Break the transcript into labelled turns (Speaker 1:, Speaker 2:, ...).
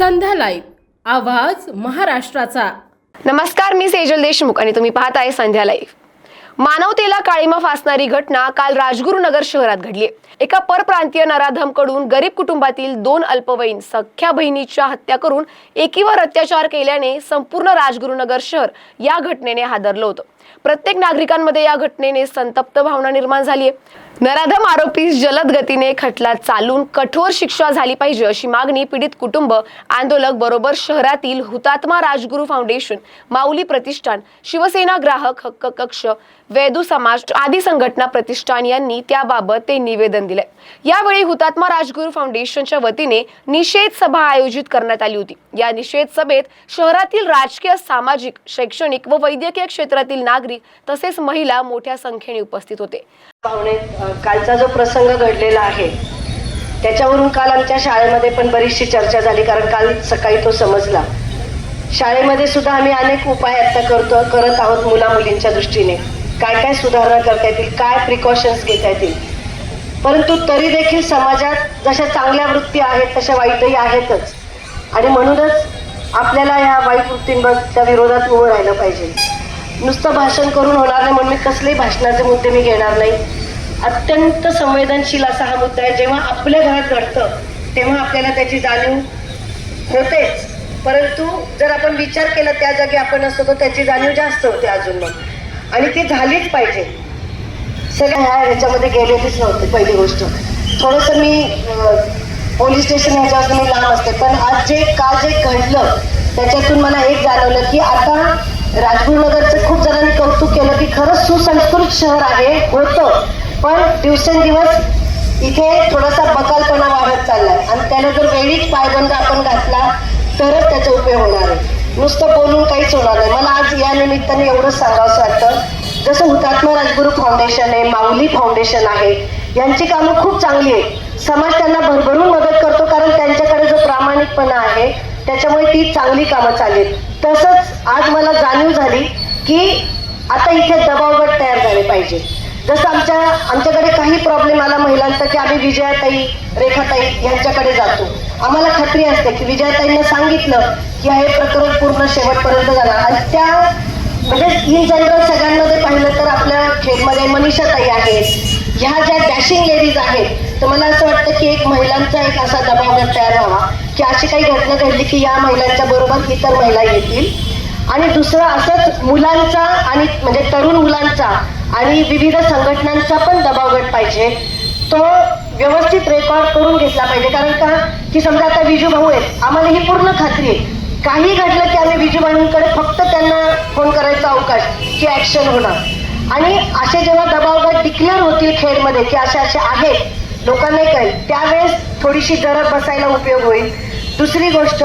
Speaker 1: संध्या live. आवाज महाराष्ट्राचा.
Speaker 2: नमस्कार मी सेजल देशमुख आणि तुम्ही पाहताय संध्या लाईव्ह. मानवतेला काळीमा फासणारी घटना काल राजगुरुनगर शहरात घडली. एका परप्रांतीय नराधमकडून गरीब कुटुंबातील दोन अल्पवयीन सख्या बहिणीच्या हत्या करून एकीवर अत्याचार केल्याने संपूर्ण राजगुरुनगर शहर या घटनेने हादरलं होतं. प्रत्येक नागरिकांमध्ये या घटनेने संतप्त भावना निर्माण झाली आहे. नराधम आरोपीस जलद गतीने खटला चालून कठोर शिक्षा झाली पाहिजे अशी मागणी पीडित कुटुंब आंदोलक बरोबर शहरातील हुतात्मा राजगुरू फाउंडेशन माऊली प्रतिष्ठान शिवसेना ग्राहक हक्क कक्ष वेदू समाज आदी संघटना प्रतिष्ठान यांनी त्याबाबत ते निवेदन दिले यावेळी हुतात्मा राजगुरू फाउंडेशनच्या वतीने निषेध सभा आयोजित करण्यात आली होती. या निषेध सभेत शहरातील राजकीय सामाजिक शैक्षणिक व वैद्यकीय क्षेत्रातील नागरिक तसेच महिला मोठ्या संख्येने उपस्थित होते.
Speaker 3: पाहुणे कालचा जो प्रसंग घडलेला आहे त्याच्यावरून काल आमच्या शाळेमध्ये पण बरीचशी चर्चा झाली कारण काल सकाळी तो समजला. शाळेमध्ये सुद्धा आम्ही अनेक उपाय आता करतो करत आहोत मुला मुलींच्या दृष्टीने. काय काय सुधारणा करता येतील काय प्रिकॉशन्स घेता येतील. परंतु तरी देखील समाजात जशा चांगल्या वृत्ती आहेत तशा वाईटही आहेतच. आणि म्हणूनच आपल्याला ह्या वाईट वृत्तींच्या विरोधात उभं राहिलं पाहिजे. नुसतं भाषण करून होणार नाही म्हणून मी कसलेही भाषणाचे मुद्दे मी घेणार नाही. अत्यंत संवेदनशील असा हा मुद्दा आहे. जेव्हा आपल्या घरात घडतं तेव्हा आपल्याला त्याची जाणीव होतेच. परंतु जर आपण विचार केला त्या जागी आपण असतो तर त्याची जाणीव जास्त होते अजून मग. आणि ती झालीच पाहिजे. सगळ्या ह्या ह्याच्यामध्ये गेलेलीच नव्हती पहिली गोष्ट. थोडंसं मी पोलीस स्टेशन ह्याच्यावर मी लांब असते. पण आज जे काल जे घडलं त्याच्यातून मला एक जाणवलं की आता राजगुरुनगर खूप जणांनी कौतुक केलं की खरंच सुसंस्कृत शहर आहे होतं. पण दिवसेंदिवस इथे थोडासा बकालपणा वाढत चाललाय. आणि त्याला जर वेळीच पायबंद आपण घातला तरच त्याचा उपयोग होणार आहे. नुसतं बोलून काहीच होणार नाही. मला आज या निमित्ताने एवढंच सांगावंसं वाटतं. जसं हुतात्मा राजगुरू फाउंडेशन आहे माऊली फाउंडेशन आहे यांची कामं खूप चांगली आहेत. समाज त्यांना भरभरून मदत करतो कारण त्यांच्याकडे जो प्रामाणिकपणा आहे त्याच्यामुळे ती चांगली कामं चालेल तसंच आज मला जाणीव झाली की आता इथे दबावगट तयार झाले पाहिजे. जसं आमच्या आमच्याकडे काही प्रॉब्लेम आला महिलांचा की आम्ही विजयाताई रेखाताई यांच्याकडे जातो. आम्हाला खात्री असते की विजयाताईंना सांगितलं की हे प्रकरण पूर्ण शेवटपर्यंत जाणार. आणि त्या म्हणजे इन जनरल सगळ्यांमध्ये पाहिलं तर आपल्या खेळमध्ये मनीषाताई आहेत. ह्या ज्या डॅशिंग लेडीज आहेत तर मला असं वाटतं की एक महिलांचा एक असा दबावगट तयार व्हावा की अशी काही घटना घडली की या महिलांच्या बरोबर इतर महिला येतील. आणि दुसरं असंच मुलांचा आणि म्हणजे तरुण मुलांचा आणि विविध संघटनांचा पण दबावगट पाहिजे. तो व्यवस्थित रेकॉर्ड करून घेतला पाहिजे. कारण का? की समजा आता विजू भाऊ आहेत आम्हाला ही पूर्ण खात्री आहे. काही घडलं की आम्ही विजू भाऊंकडे फक्त त्यांना फोन करायचा अवकाश की ऍक्शन होणार. आणि असे जेव्हा दबावगट डिक्लेअर होतील खेळमध्ये की असे असे आहेत लोकांनाही कळेल. त्यावेळेस थोडीशी जरब बसायला उपयोग होईल. दुसरी गोष्ट